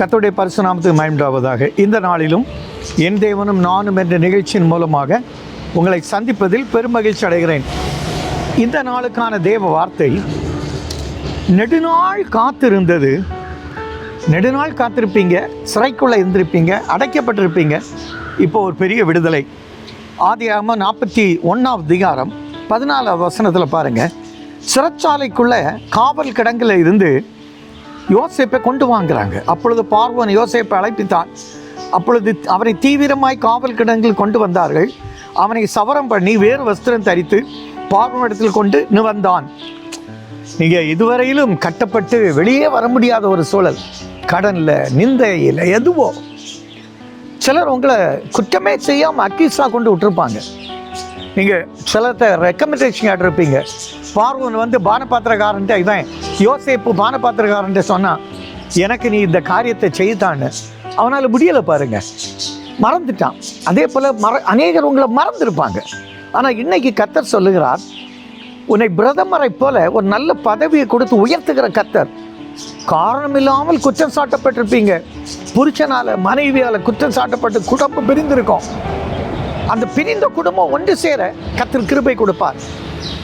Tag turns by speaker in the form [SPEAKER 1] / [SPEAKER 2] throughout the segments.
[SPEAKER 1] கத்தோடைய பரிசுநாமத்துக்கு மயம்டாவதாக இந்த நாளிலும் என் தேவனும் நானும் என்ற நிகழ்ச்சியின் மூலமாக உங்களை சந்திப்பதில் பெருமகிழ்ச்சி அடைகிறேன். இந்த நாளுக்கான தேவ வார்த்தை நெடுநாள் காத்திருந்தது. நெடுநாள் காத்திருப்பீங்க சிறைக்குள்ளே இருந்திருப்பீங்க அடைக்கப்பட்டிருப்பீங்க. இப்போ ஒரு பெரிய விடுதலை. ஆதியாகமாக நாற்பத்தி ஒன்றாவது அதிகாரம் பதினாலாவது வசனத்தில் பாருங்கள் சிறைச்சாலைக்குள்ளே காவல் கிடங்கில் இருந்து யோசேப்பை கொண்டு வாங்குறாங்க. அப்பொழுது பார்வன் யோசேப்பை அழைப்பித்தான் அப்பொழுது அவனை தீவிரமாய் காவல் கிடங்கில் கொண்டு வந்தார்கள். அவனை சவரம் பண்ணி வேறு வஸ்திரம் தரித்து பார்வனிடத்தில் கொண்டு நிவந்தான். நீங்கள் இதுவரையிலும் கட்டப்பட்டு வெளியே வர முடியாத ஒரு சூழல். கடனில் நிந்தையில் எதுவோ. சிலர் உங்களை குற்றமே செய்யாமல் அக்யூஸாக கொண்டு விட்டுருப்பாங்க. நீங்கள் சிலத்தை ரெக்கமெண்டேஷன் கேட்டிருப்பீங்க. பார்வன் வந்து பானபாத்திரக்காரன்ட்டு இவன் யோசேப்பு பானபாத்திரக்காரன்ட்டு சொன்னான் எனக்கு நீ இந்த காரியத்தை செய்தான்னு. அவனால் முடியலை பாருங்க. மறந்துட்டான். அதே போல் மற அநேகர் உங்களை மறந்துருப்பாங்க. ஆனால் இன்னைக்கு கத்தர் சொல்லுகிறார் உன்னை பிரதமரை போல ஒரு நல்ல பதவியை கொடுத்து உயர்த்துகிற கத்தர் காரணம் இல்லாமல் குற்றம் சாட்டப்பட்டிருப்பீங்க. புருஷனால மனைவியால் குற்றம் சாட்டப்பட்டு குடும்பம் பிரிந்திருக்கோம். அந்த பிரிந்த குடும்பம் ஒன்று சேர கத்தர் கிருபை கொடுப்பார்.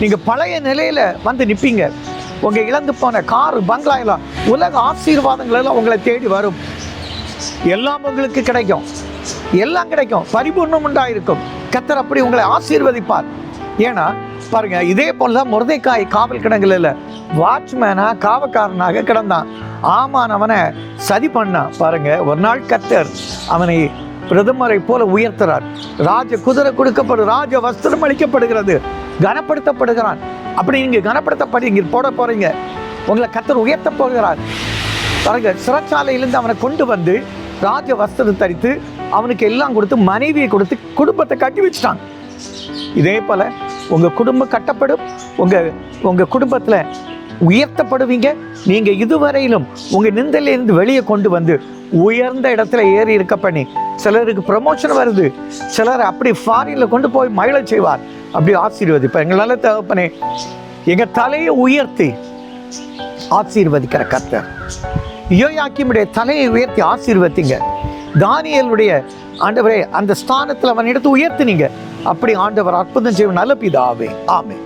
[SPEAKER 1] நீங்கள் பழைய நிலையில் வந்து நிற்பீங்க உங்கள் இழந்து போன காரு பங்களா எல்லாம் உலக ஆசீர்வாதங்கள் எல்லாம் உங்களை தேடி வரும். எல்லாம் உங்களுக்கு கிடைக்கும். எல்லாம் கிடைக்கும். பரிபூர்ணம் உண்டாயிருக்கும். கத்தர் அப்படி உங்களை ஆசீர்வதிப்பார். ஏன்னா பாருங்க இதே போல முருதைக்காய் காவல் கிடங்குல வாட்ச்மேனா காவக்காரனாக கிடந்தான். ஆமான் அவனை சதி பண்ணான். பாருங்க ஒரு நாள் கத்தர் அவனை பிரதமரை போல உயர்த்துறார். ராஜ குதிரை கொடுக்கப்படும் ராஜ வஸ்திரம் அளிக்கப்படுகிறது. கனப்படுத்தப்படுகிறான். அப்படி நீங்கள் கனப்படுத்தப்படுங்க போட போகிறீங்க உங்களை கத்தர் உயர்த்த போகிறார். பாருங்க சிறைச்சாலையிலிருந்து அவனை கொண்டு வந்து ராஜ வஸ்திரம் தரித்து அவனுக்கு எல்லாம் கொடுத்து மனைவியை கொடுத்து குடும்பத்தை கட்டி வச்சிட்டான். இதே போல் உங்கள் குடும்பம் கட்டப்படும். உங்கள் உங்கள் குடும்பத்தில் உயர்த்தப்படுவீங்க. நீங்க இதுவரையிலும் உங்க நிந்தையிலிருந்து வெளியே கொண்டு வந்து உயர்ந்த இடத்துல ஏறி இருக்க பண்ணி சிலருக்கு ப்ரமோஷன் வருது. சிலர் அப்படி ஃபாரின்ல கொண்டு போய் மகிழ செய்வார். அப்படி ஆசீர்வதிப்பார். எங்களால தகப்பனே எங்க தலையை உயர்த்தி ஆசீர்வதிக்கிற கர்த்தர். யோயாக்கியமுடைய தலையை உயர்த்தி ஆசீர்வதிங்க. தானியலுடைய ஆண்டவரே அந்த ஸ்தானத்தில் அவன் எடுத்து உயர்த்தினீங்க. அப்படி ஆண்டவர் அற்புதம் செய்வ நல்ல பிதாவே. ஆமே